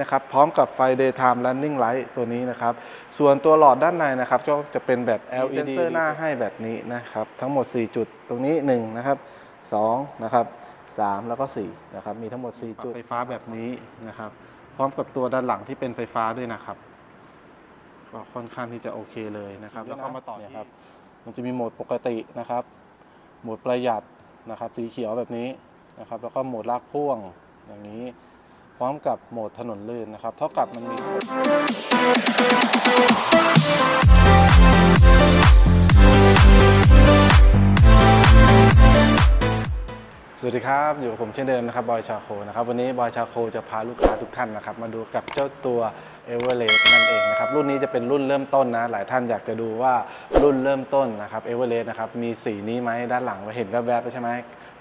นะครับพร้อมกับไฟ daytime running light ตัวนี้นะครับ ส่วนตัวหลอดด้านในนะครับก็จะเป็นแบบ LED เซนเซอร์หน้าให้แบบนี้นะครับ ทั้งหมด 4 จุดตรงนี้1นะครับ2นะครับ3 แล้วก็4นะครับมีทั้งหมด 4 จุดไฟฟ้าแบบนี้นะครับ พร้อมกับตัวด้านหลังที่เป็นไฟฟ้าด้วยนะครับก็ค่อนข้างที่จะโอเคเลยนะครับ แล้วก็มาต่อเนี่ยครับ มันจะมีโหมดปกตินะครับ โหมดประหยัดนะครับ สีเขียวแบบนี้นะครับ แล้วก็โหมดลากพ่วงอย่างนี้พ ร้อมกับโหมดถนนลื่นนะครับ เท่ากับมันมีสวัสดีครับ อยู่กับผมเช่นเดิมนะครับบอยชาโคนะครับวันนี้บอยชาโคจะพาลูกค้าทุกท่านนะครับมาดูกับเจ้าตัวเอเวอเรสต์นั่นเองนะครับรุ่นนี้จะเป็นรุ่นเริ่มต้นนะ หลายท่านอยากจะดูว่ารุ่นเริ่มต้นนะครับเอเวอเรสต์นะครับมีสีนี้ไหมด้านหลังเราเห็นแวบๆใช่ไหม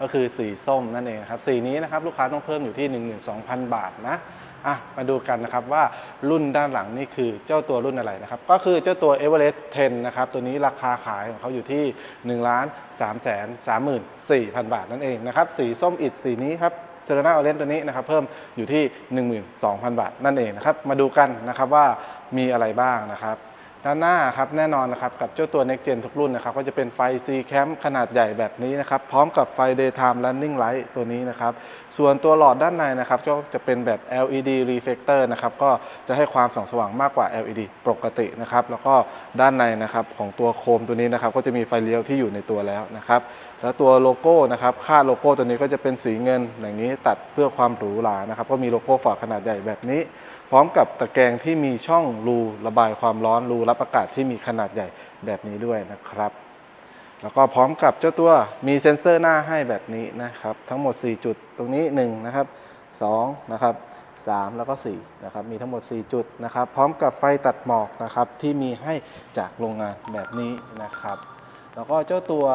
ก็คือสีส้มนั่นเองครับสีนี้นะครับลูกค้าต้องเพิ่มอยู่ที่ 12,000 บาทนะอะมาดูกันนะครับว่ารุ่นด้านหลังนี่คือเจ้าตัวรุ่นอะไรนะครับ ก็คือเจ้าตัว Everest 10 นะครับ ตัวนี้ราคาขายของเขาอยู่ที่1ล้าน3แสน34,000 บาทนั่นเองนะครับ สีส้มอิดสีนี้ครับเซเลนาออเรนตัวนี้นะครับเพิ่มอยู่ที่ 12,000 บาทนั่นเองนะครับ มาดูกันนะครับว่ามีอะไรบ้างนะครับ ด้านหน้าครับแน่นอนนะครับกับเจ้าตัว Next Gen ทุกรุ่นนะครับก็จะเป็นไฟ C Cam ขนาดใหญ่แบบนี้นะครับพร้อมกับไฟ Daytime Running Light ตัวนี้นะครับส่วนตัวหลอดด้านในนะครับก็จะเป็นแบบ LED Reflector นะครับก็จะให้ความส่องสว่างมากกว่า LED ปกตินะครับแล้วก็ด้านในนะครับของตัวโคมตัวนี้นะครับก็จะมีไฟเลี้ยวที่อยู่ในตัวแล้วนะครับแล้วตัวโลโก้นะครับค่าโลโก้ตัวนี้ก็จะเป็นสีเงินอย่างนี้ตัดเพื่อความหรูหรานะครับก็มีโลโก้ฝาขนาดใหญ่แบบนี้ พร้อมกับตะแกรงที่มีช่องรูระบายความร้อนรูรับอากาศที่มีขนาดใหญ่แบบนี้ด้วยนะครับ แล้วก็พร้อมกับเจ้าตัวมีเซ็นเซอร์หน้าให้แบบนี้นะครับ ทั้งหมด 4 จุดตรงนี้1นะครับ2นะครับ3 แล้วก็4นะครับมีทั้งหมด 4 จุดนะครับ พร้อมกับไฟตัดหมอกนะครับที่มีให้จากโรงงานแบบนี้นะครับ แล้วก็เจ้าตัว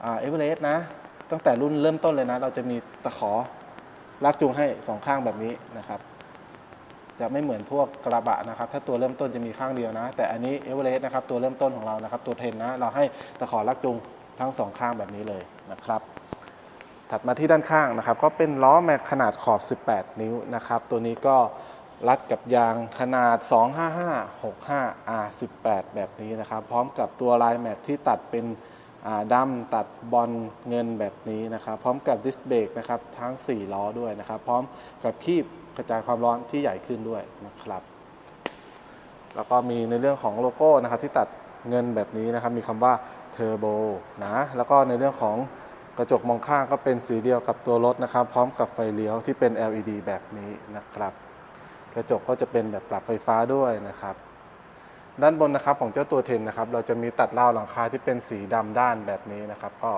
เอเวอเรสต์นะ ตั้งแต่รุ่นเริ่มต้นเลยนะ เราจะมีตะขอลากจูงให้สองข้างแบบนี้นะครับ จะไม่เหมือนพวกกระบะนะครับ ถ้าตัวเริ่มต้นจะมีข้างเดียวนะ แต่อันนี้เอเวอเรสต์นะครับตัวเริ่มต้นของเรานะครับ ตัวเทนนะ เราให้ตะขอลักจูงทั้งสองข้างแบบนี้เลยนะครับถัดมาที่ด้านข้างนะครับ ก็เป็นล้อแม็กขนาดขอบ 18 นิ้วนะครับ ตัวนี้ก็รัดกับยางขนาด 255 65 R18 แบบนี้นะครับ พร้อมกับตัวลายแม็กที่ตัดเป็นอ่าดำตัดบอลเงินแบบนี้นะครับ พร้อมกับดิสเบรกนะครับทั้ง 4 ล้อด้วยนะครับ พร้อมกับคีบ ระจายความร้อนที่ใหญ่ขึ้นด้วยนะครับ แล้วก็มีในเรื่องของโลโก้นะครับที่ตัดเงินแบบนี้นะครับ มีคำว่าเทอร์โบนะแล้วก็ในเรื่องของกระจกมองข้างก็เป็นสีเดียวกับตัวรถนะครับ พร้อมกับไฟเลี้ยวที่เป็น LED แบบนี้นะครับ กระจกก็จะเป็นแบบปรับไฟฟ้าด้วยนะครับ ด้านบนนะครับของเจ้าตัวเทนนะครับ เราจะมีตัดราวหลังคาที่เป็นสีดำด้านแบบนี้นะครับก็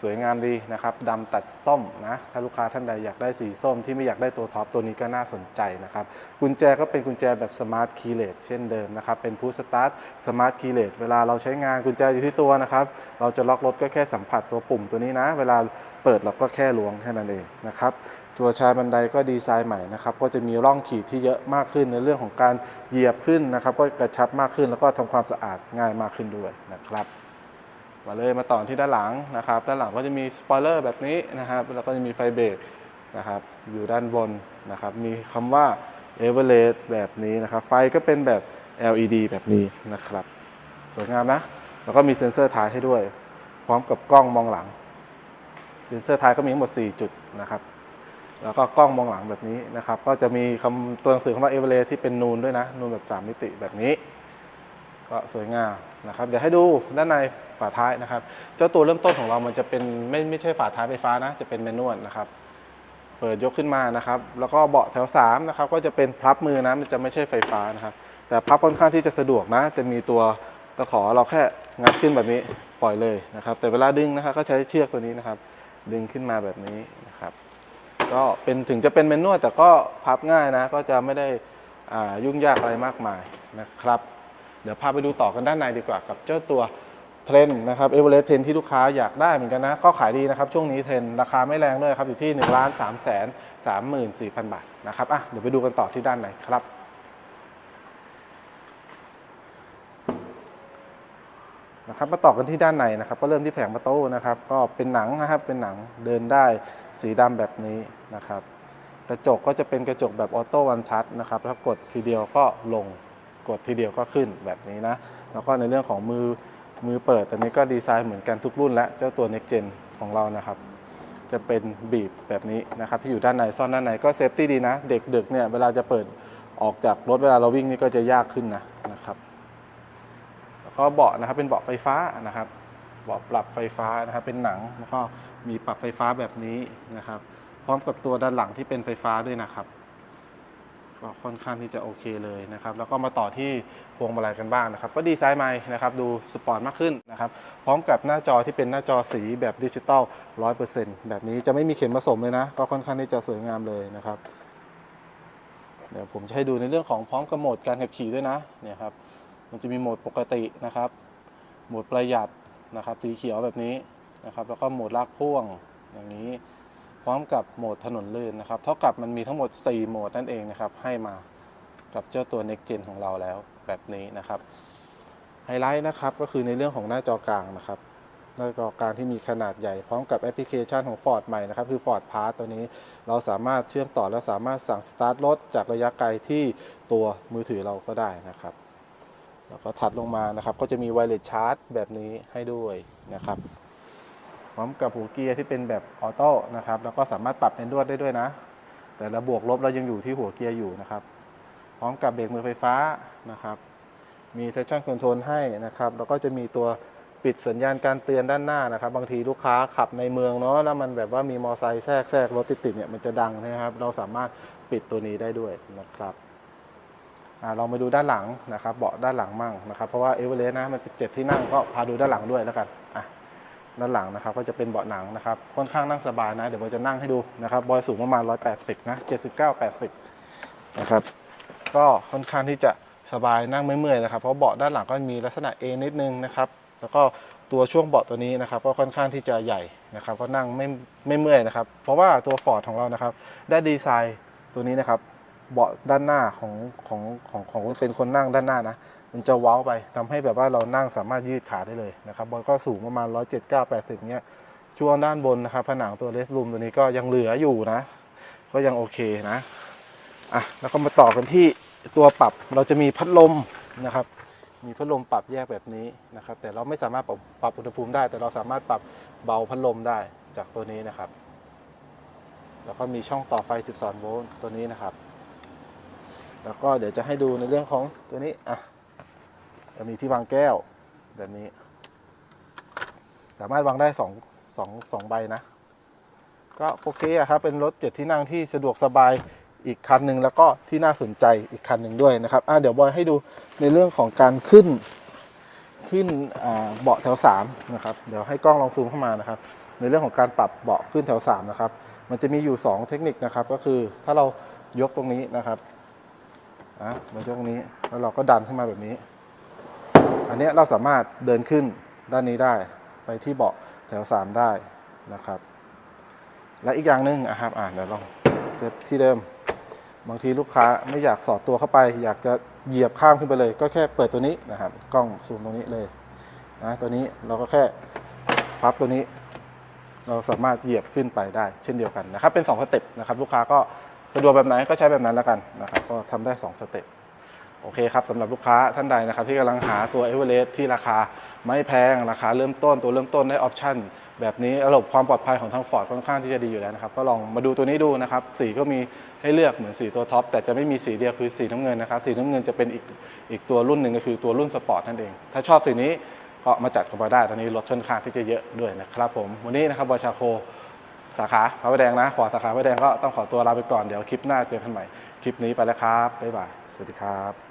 สวยงามดีนะครับดำตัดส้มนะ ถ้าลูกค้าท่านใดอยากได้สีส้มที่ไม่อยากได้ตัวท็อปตัวนี้ก็น่าสนใจนะครับ กุญแจก็เป็นกุญแจแบบสมาร์ทคีย์เลสเช่นเดิมนะครับ เป็นพูสตาร์ทสมาร์ทคีย์เลสเวลาเราใช้งานกุญแจอยู่ที่ตัวนะครับ เราจะล็อกรถก็แค่สัมผัสตัวปุ่มตัวนี้นะ เวลาเปิดเราก็แค่ล้วงแค่นั้นเองนะครับตัวชายบันไดก็ดีไซน์ใหม่นะครับ ก็จะมีร่องขีดที่เยอะมากขึ้นในเรื่องของการเหยียบขึ้นนะครับ ก็กระชับมากขึ้นแล้วก็ทำความสะอาดง่ายมากขึ้นด้วยนะครับ มาเลยมาต่อที่ด้านหลังนะครับด้านหลังก็จะมีสปอยเลอร์แบบนี้นะครับแล้วก็จะมีไฟเบรกนะครับอยู่ด้านบนนะครับมีคำว่า e v e r e s t แบบนี้นะครับไฟก็เป็นแบบ LED แบบนี้นะครับ สวยงามนะ แล้วก็มีเซ็นเซอร์ท้ายให้ด้วย พร้อมกับกล้องมองหลัง เซ็นเซอร์ท้ายก็มีทั้งหมด 4 จุดนะครับแล้วก็กล้องมองหลังแบบนี้นะครับ ก็จะมีคำตัวหนังสือคำว่าเอเวอเรที่เป็นนูนด้วยนะ นูนแบบ 3 มิติแบบนี้ ก็สวยงามนะครับ เดี๋ยวให้ดูด้านในฝาท้ายนะครับ เจ้าตัวเริ่มต้นของเรามันจะเป็นไม่ไม่ใช่ฝาท้ายไฟฟ้านะ จะเป็นแมนนวลนะครับ เปิดยกขึ้นมานะครับ แล้วก็เบาะแถว3นะครับก็จะเป็นพับมือนะมันจะไม่ใช่ไฟฟ้านะครับ แต่พับค่อนข้างที่จะสะดวกนะ จะมีตัวตะขอเราแค่งัดขึ้นแบบนี้ปล่อยเลยนะครับ แต่เวลาดึงนะครับก็ใช้เชือกตัวนี้นะครับ ดึงขึ้นมาแบบนี้นะครับก็เป็นถึงจะเป็นเมนนวลแต่ก็พับง่ายนะ ก็จะไม่ได้ยุ่งยากอะไรมากมายนะครับ เดี๋ยวพาไปดูต่อกันด้านในดีกว่ากับเจ้าตัวเทรนนะครับเอเวอเรสต์เทรนที่ลูกค้าอยากได้เหมือนกันนะ ก็ขายดีนะครับ ช่วงนี้เทรนราคาไม่แรงด้วยครับ อยู่ที่1นึ่งล้านสามแสนสามหมื่นสี่พันบาทนะครับอะเดี๋ยวไปดูกันต่อที่ด้านในครับนะครับมาต่อกันที่ด้านในนะครับ ก็เริ่มที่แผงประตูนะครับ ก็เป็นหนังนะครับเป็นหนังเดินได้สีดำแบบนี้นะครับ กระจกก็จะเป็นกระจกแบบออโต้วันทัชนะครับถ้ากดทีเดียวก็ลง กดทีเดียวก็ขึ้นแบบนี้นะ แล้วก็ในเรื่องของมือมือเปิดตัวนี้ก็ดีไซน์เหมือนกันทุกรุ่นและเจ้าตัว Next Gen ของเรานะครับ จะเป็นบีบแบบนี้นะครับ ที่อยู่ด้านในซ่อนด้านในก็เซฟตี้ดีนะ เด็กดึกเนี่ยเวลาจะเปิดออกจากรถเวลาเราวิ่งนี่ก็จะยากขึ้นนะนะครับ แล้วก็เบาะนะครับเป็นเบาะไฟฟ้านะครับ เบาะปรับไฟฟ้านะครับเป็นหนังแล้วก็มีปรับไฟฟ้าแบบนี้นะครับ พร้อมกับตัวด้านหลังที่เป็นไฟฟ้าด้วยนะครับ ก็ค่อนข้างที่จะโอเคเลยนะครับ แล้วก็มาต่อที่พวงมาลัยกันบ้างนะครับ ก็ดีไซน์ใหม่นะครับดูสปอร์ตมากขึ้นนะครับ พร้อมกับหน้าจอที่เป็นหน้าจอสีแบบดิจิตอล100%แบบนี้จะไม่มีเข็มผสมเลยนะ ก็ค่อนข้างที่จะสวยงามเลยนะครับ เดี๋ยวผมจะให้ดูในเรื่องของพร้อมกับโหมดการขับขี่ด้วยนะเนี่ยครับมันจะมีโหมดปกตินะครับ โหมดประหยัดนะครับ สีเขียวแบบนี้นะครับ แล้วก็โหมดลากพ่วงอย่างนี้ พร้อมกับโหมดถนนลื่นนะครับ เท่ากับมันมีทั้งหมด 4 โหมดนั่นเองนะครับ ให้มากับเจ้าตัว Next Gen ของเราแล้วแบบนี้นะครับไฮไลท์นะครับก็คือในเรื่องของหน้าจอกลางนะครับหน้าจอกลางที่มีขนาดใหญ่พร้อมกับแอปพลิเคชันของ Ford ใหม่นะครับ คือ Ford Pass ตัวนี้เราสามารถเชื่อมต่อและสามารถสั่งสตาร์ทรถจากระยะไกลที่ตัวมือถือเราก็ได้นะครับ แล้วก็ถัดลงมานะครับ ก็จะมีไวเลสชาร์จแบบนี้ให้ด้วยนะครับ ร้อมกับหัวเกียร์ที่เป็นแบบออโต้นะครับแล้วก็สามารถปรับเป็นรวดได้ด้วยนะ แต่ระบวกลบเรายังอยู่ที่หัวเกียร์อยู่นะครับ พร้อมกับเบรกมือไฟฟ้านะครับ มี traction control ให้นะครับแล้วก็จะมีตัวปิดสัญญาณการเตือนด้านหน้านะครับ บางทีลูกค้าขับในเมืองเนาะแล้วมันแบบว่ามีมอไซค์แทรกแทรกรถติดๆเนี่ยมันจะดังนะครับ เราสามารถปิดตัวนี้ได้ด้วยนะครับอ่าเรามาดูด้านหลังนะครับ เบาะด้านหลังมั่งนะครับ เพราะว่าเอเวอเรสต์นะมันเป็นเจ็ดที่นั่งก็พาดูด้านหลังด้วยแล้วกันอะ ด้านหลังนะครับก็จะเป็นเบาะหนังนะครับค่อนข้างนั่งสบายนะ เดี๋ยวผมจะนั่งให้ดูนะครับบอยสูงประมาณ 180 นะ 79 80 นะครับก็ค่อนข้างที่จะสบายนั่งไม่เมื่อยนะครับ เพราะเบาะด้านหลังก็มีลักษณะเอนิดนึงนะครับแล้วก็ตัวช่วงเบาะตัวนี้นะครับก็ค่อนข้างที่จะใหญ่นะครับก็นั่งไม่ไม่เมื่อยนะครับ เพราะว่าตัวฟอร์ดของเรานะครับได้ดีไซน์ตัวนี้นะครับเบาะด้านหน้าของของของของเป็นคนนั่งด้านหน้านะ มันจะเว้าไปทำให้แบบว่าเรานั่งสามารถยืดขาได้เลยนะครับบอลก็สูงประมาณ 179 80เนี้ยช่วงด้านบนนะครับผนังตัวเลสรูมตัวนี้ก็ยังเหลืออยู่นะ ก็ยังโอเคนะอะแล้วก็มาต่อกันที่ตัวปรับเราจะมีพัดลมนะครับ มีพัดลมปรับแยกแบบนี้นะครับ แต่เราไม่สามารถปรับปรับอุณหภูมิได้ แต่เราสามารถปรับเบาพัดลมได้จากตัวนี้นะครับ แล้วก็มีช่องต่อไฟ 12 โวลต์ตัวนี้นะครับ แล้วก็เดี๋ยวจะให้ดูในเรื่องของตัวนี้อะ จะมีที่วางแก้วแบบนี้ สามารถวางได้สองสองสองใบนะ ก็โอเคอะครับ เป็นรถเจ็ดที่นั่งที่สะดวกสบายอีกคันหนึ่งแล้วก็ที่น่าสนใจอีกคันหนึ่งด้วยนะครับอะเดี๋ยวบอยให้ดูในเรื่องของการขึ้นขึ้นเบาะแถว3นะครับเดี๋ยวให้กล้องลองซูมเข้ามานะครับ ในเรื่องของการปรับเบาะขึ้นแถว3นะครับมันจะมีอยู่ 2 เทคนิคนะครับ ก็คือถ้าเรายกตรงนี้นะครับอะเรายกตรงนี้แล้วเราก็ดันขึ้นมาแบบนี้ อันนี้เราสามารถเดินขึ้นด้านนี้ได้ ไปที่เบาะแถว 3 ได้นะครับ และอีกอย่างหนึ่งอะครับอ่าเดี๋ยวลองเซตที่เดิม บางทีลูกค้าไม่อยากสอดตัวเข้าไป อยากจะเหยียบข้ามขึ้นไปเลย ก็แค่เปิดตัวนี้นะครับกล้องซูมตรงนี้เลยนะตัวนี้เราก็แค่พับตัวนี้ เราสามารถเหยียบขึ้นไปได้ เช่นเดียวกันนะครับ เป็น2สเต็ปนะครับ ลูกค้าก็สะดวกแบบไหนก็ใช้แบบนั้นแล้วกันนะครับ ก็ทำได้2สเต็ป โอเคครับสำหรับลูกค้าท่านใดนะครับที่กำลังหาตัว e v e r e s t ที่ราคาไม่แพง ราคาเริ่มต้นตัวเริ่มต้นได้ออปชั่นแบบนี้ระบบความปลอดภัยของทาง Ford ค่อนข้างที่จะดีอยู่แล้วนะครับ ก็ลองมาดูตัวนี้ดูนะครับ สีก็มีให้เลือกเหมือนสีตัวท็อปแต่จะไม่มีสีเดียวคือสีน้ำเงินนะครับ สีน้ำเงินจะเป็นอีกอีกตัวรุ่นหนึ่งก็คือตัวรุ่นสปอร์ตนั่นเอง ถ้าชอบสีนี้ก็มาจัดกันมาได้ตอนนี้รถค่อนข้างที่จะเยอะด้วยนะครับผมวันนี้นะครับบอชาโคสาขาพระประแดงนะฟอร์ดสาขาพระประแดงก็ต้องขอตัวลาไปก่อนเดี๋ยวคลิปหน้าเจอกันใหม่คลิปนี้ไปแล้วครับบ๊ายบายสวัสดีครับ